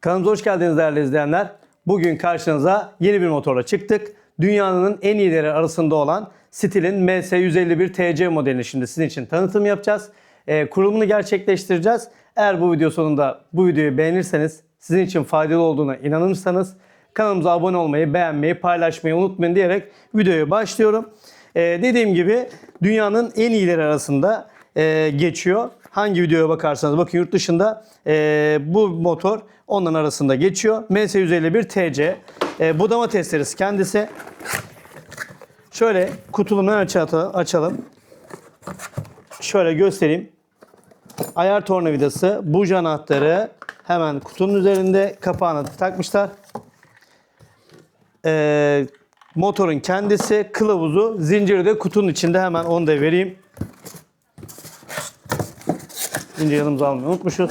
Kanalımıza hoş geldiniz değerli izleyenler. Bugün karşınıza yeni bir motorla çıktık. Dünyanın en iyileri arasında olan Stil'in MS151 TC modelini şimdi sizin için tanıtım yapacağız. Ee, kurulumunu gerçekleştireceğiz. Eğer bu video sonunda bu videoyu beğenirseniz, sizin için faydalı olduğuna inanırsanız kanalımıza abone olmayı, beğenmeyi, paylaşmayı unutmayın diyerek videoya başlıyorum. Ee, dediğim gibi dünyanın en iyileri arasında e, geçiyor. Hangi videoya bakarsanız bakın yurt dışında e, bu motor onların arasında geçiyor. MS151 TC. E, budama testeresi kendisi. Şöyle kutulumu açalım. Şöyle göstereyim. Ayar tornavidası, buj anahtarı hemen kutunun üzerinde kapağını takmışlar. E, motorun kendisi, kılavuzu, zinciri de kutunun içinde hemen onu da vereyim. Zincir yanımıza almayı unutmuşuz.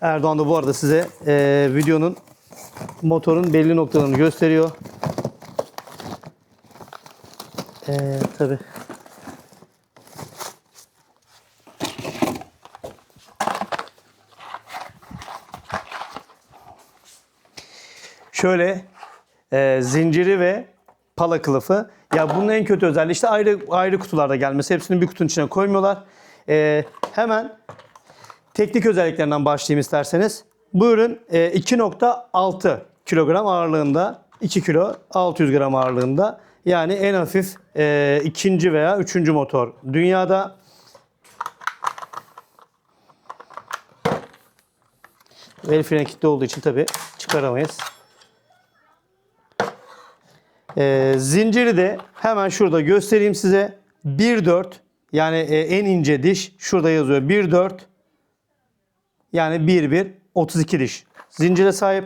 Erdoğan da bu arada size eee, videonun motorun belli noktalarını gösteriyor. Eee tabi. Şöyle eee, zinciri ve pala kılıfı. Ya bunun en kötü özelliği işte ayrı ayrı kutularda gelmesi. Hepsini bir kutunun içine koymuyorlar. Eee, hemen Teknik özelliklerinden başlayayım isterseniz. Bu ürün e, 2.6 kilogram ağırlığında, 2 kilo 600 gram ağırlığında. Yani en hafif e, ikinci veya üçüncü motor dünyada. El freni kilitli olduğu için tabi çıkaramayız. E, zinciri de hemen şurada göstereyim size. 1.4 yani e, en ince diş şurada yazıyor 1.4 yani 1-1 32 diş. Zincire sahip.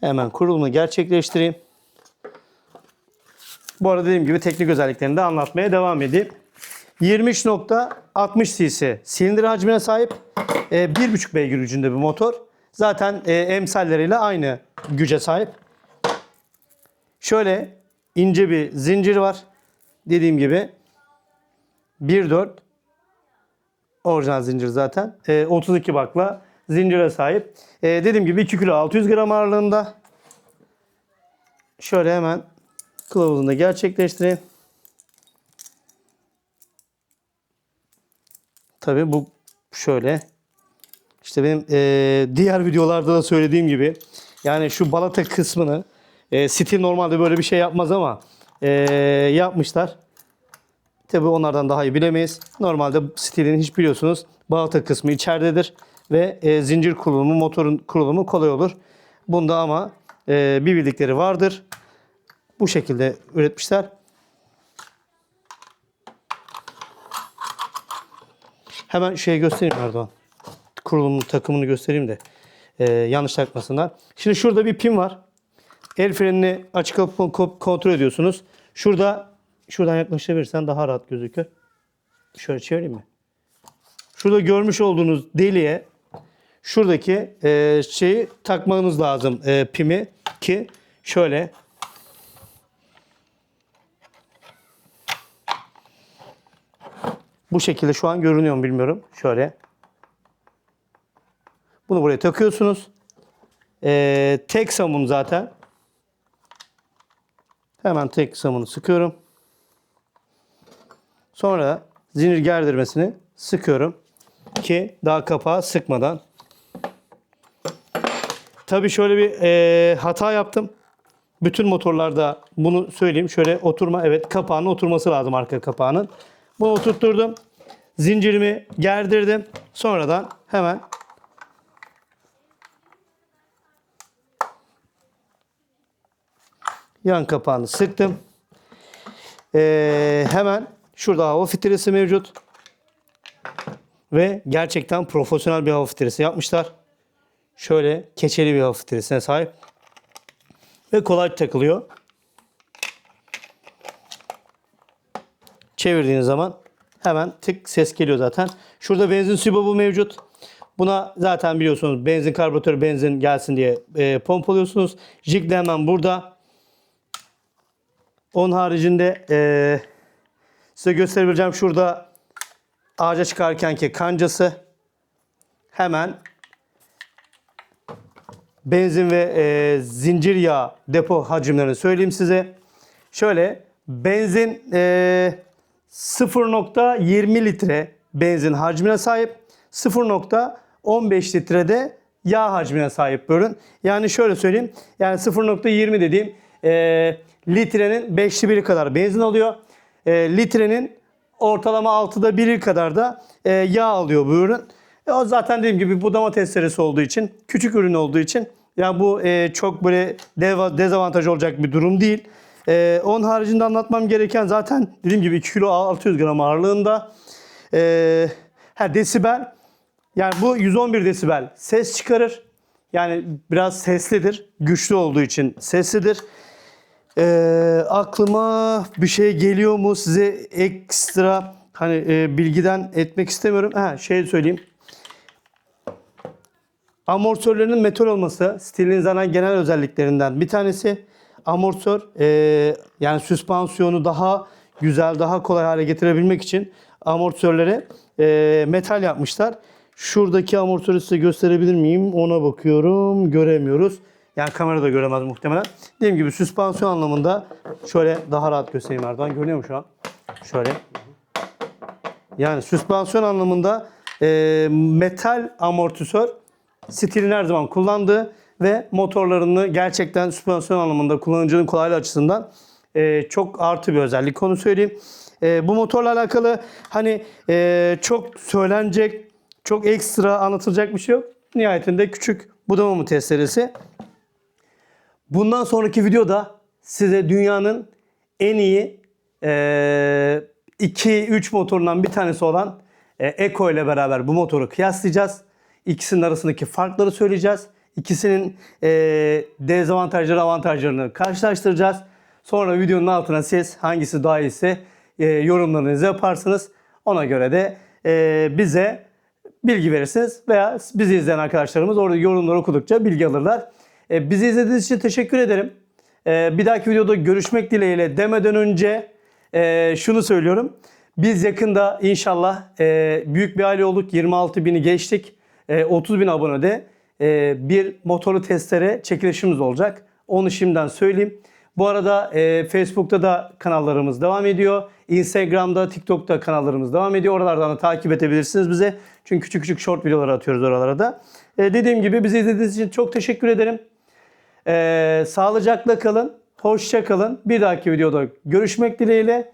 Hemen kurulumu gerçekleştireyim. Bu arada dediğim gibi teknik özelliklerini de anlatmaya devam edeyim. 23.60 cc silindir hacmine sahip. E, 1.5 beygir gücünde bir motor. Zaten e, emsalleriyle aynı güce sahip. Şöyle ince bir zincir var. Dediğim gibi 1.4 Orijinal zincir zaten. E, 32 bakla zincire sahip. E, dediğim gibi 2 kilo 600 gram ağırlığında. Şöyle hemen kılavuzunu gerçekleştireyim. Tabi bu şöyle. İşte benim e, diğer videolarda da söylediğim gibi yani şu balata kısmını e, stil normalde böyle bir şey yapmaz ama e, yapmışlar. Tabi onlardan daha iyi bilemeyiz. Normalde stilin hiç biliyorsunuz balata kısmı içeridedir. Ve e, zincir kurulumu, motorun kurulumu kolay olur. Bunda ama e, bir bildikleri vardır. Bu şekilde üretmişler. Hemen şey göstereyim Erdoğan. Kurulumun takımını göstereyim de e, yanlış takmasınlar. Şimdi şurada bir pin var. El frenini açık kapalı kontrol ediyorsunuz. Şurada Şuradan yaklaşabilirsen daha rahat gözükür. Şöyle çevireyim mi? Şurada görmüş olduğunuz deliğe şuradaki e, şeyi takmanız lazım. E, pimi ki şöyle bu şekilde şu an görünüyor mu bilmiyorum. Şöyle. Bunu buraya takıyorsunuz. E, tek samun zaten. Hemen tek samunu sıkıyorum. Sonra zincir gerdirmesini sıkıyorum ki daha kapağı sıkmadan. Tabii şöyle bir e, hata yaptım. Bütün motorlarda bunu söyleyeyim. Şöyle oturma evet kapağının oturması lazım arka kapağının. Bunu oturtturdum. Zincirimi gerdirdim. Sonradan hemen yan kapağını sıktım. Ee, hemen Şurada hava filtresi mevcut. Ve gerçekten profesyonel bir hava filtresi yapmışlar. Şöyle keçeli bir hava filtresine sahip. Ve kolay takılıyor. Çevirdiğiniz zaman hemen tık ses geliyor zaten. Şurada benzin sübabı mevcut. Buna zaten biliyorsunuz benzin karbüratörü benzin gelsin diye e, pompalıyorsunuz. Jig de hemen burada. Onun haricinde eee Size gösterebileceğim şurada ağaca çıkarkenki kancası. Hemen benzin ve e, zincir yağ depo hacimlerini söyleyeyim size. Şöyle benzin e, 0.20 litre benzin hacmine sahip. 0.15 litrede yağ hacmine sahip bir. Yani şöyle söyleyeyim. Yani 0.20 dediğim e, litrenin 5'li biri kadar benzin alıyor. E, litrenin ortalama 6'da biri kadar da e, yağ alıyor bu ürün. E, o zaten dediğim gibi budama testeresi olduğu için, küçük ürün olduğu için ya bu e, çok böyle dev, dezavantaj olacak bir durum değil. E, onun haricinde anlatmam gereken zaten dediğim gibi 2 kilo 600 gram ağırlığında. E, ha, desibel yani bu 111 desibel ses çıkarır. Yani biraz seslidir. Güçlü olduğu için seslidir. Ee, aklıma bir şey geliyor mu size ekstra hani e, bilgiden etmek istemiyorum. Ha şey söyleyeyim. Amortisörlerinin metal olması stilin zaten genel özelliklerinden bir tanesi. Amortisör e, yani süspansiyonu daha güzel, daha kolay hale getirebilmek için amortisörlere e, metal yapmışlar. Şuradaki amortisörü size gösterebilir miyim? Ona bakıyorum. Göremiyoruz. Yani kamerada göremez muhtemelen. Dediğim gibi süspansiyon anlamında şöyle daha rahat göstereyim Erdoğan. Görünüyor mu şu an? Şöyle. Yani süspansiyon anlamında e, metal amortisör stilin her zaman kullandığı ve motorlarını gerçekten süspansiyon anlamında kullanıcının kolaylığı açısından e, çok artı bir özellik onu söyleyeyim. E, bu motorla alakalı hani e, çok söylenecek, çok ekstra anlatılacak bir şey yok. Nihayetinde küçük budama mı testeresi. Bundan sonraki videoda size dünyanın en iyi 2-3 motorundan bir tanesi olan e, Eco ile beraber bu motoru kıyaslayacağız. İkisinin arasındaki farkları söyleyeceğiz. İkisinin e, dezavantajları avantajlarını karşılaştıracağız. Sonra videonun altına siz hangisi daha iyisi e, yorumlarınızı yaparsınız. Ona göre de e, bize bilgi verirsiniz veya bizi izleyen arkadaşlarımız orada yorumları okudukça bilgi alırlar. E, bizi izlediğiniz için teşekkür ederim. E, bir dahaki videoda görüşmek dileğiyle demeden önce e, şunu söylüyorum. Biz yakında inşallah büyük bir aile olduk. 26 bini geçtik. E, 30 bin abonede e, bir motorlu testere çekilişimiz olacak. Onu şimdiden söyleyeyim. Bu arada Facebook'ta da kanallarımız devam ediyor. Instagram'da, TikTok'ta kanallarımız devam ediyor. Oralardan da takip edebilirsiniz bize. Çünkü küçük küçük short videolar atıyoruz oralara da. Dediğim gibi bizi izlediğiniz için çok teşekkür ederim. E, sağlıcakla kalın. Hoşça kalın. Bir dahaki videoda görüşmek dileğiyle.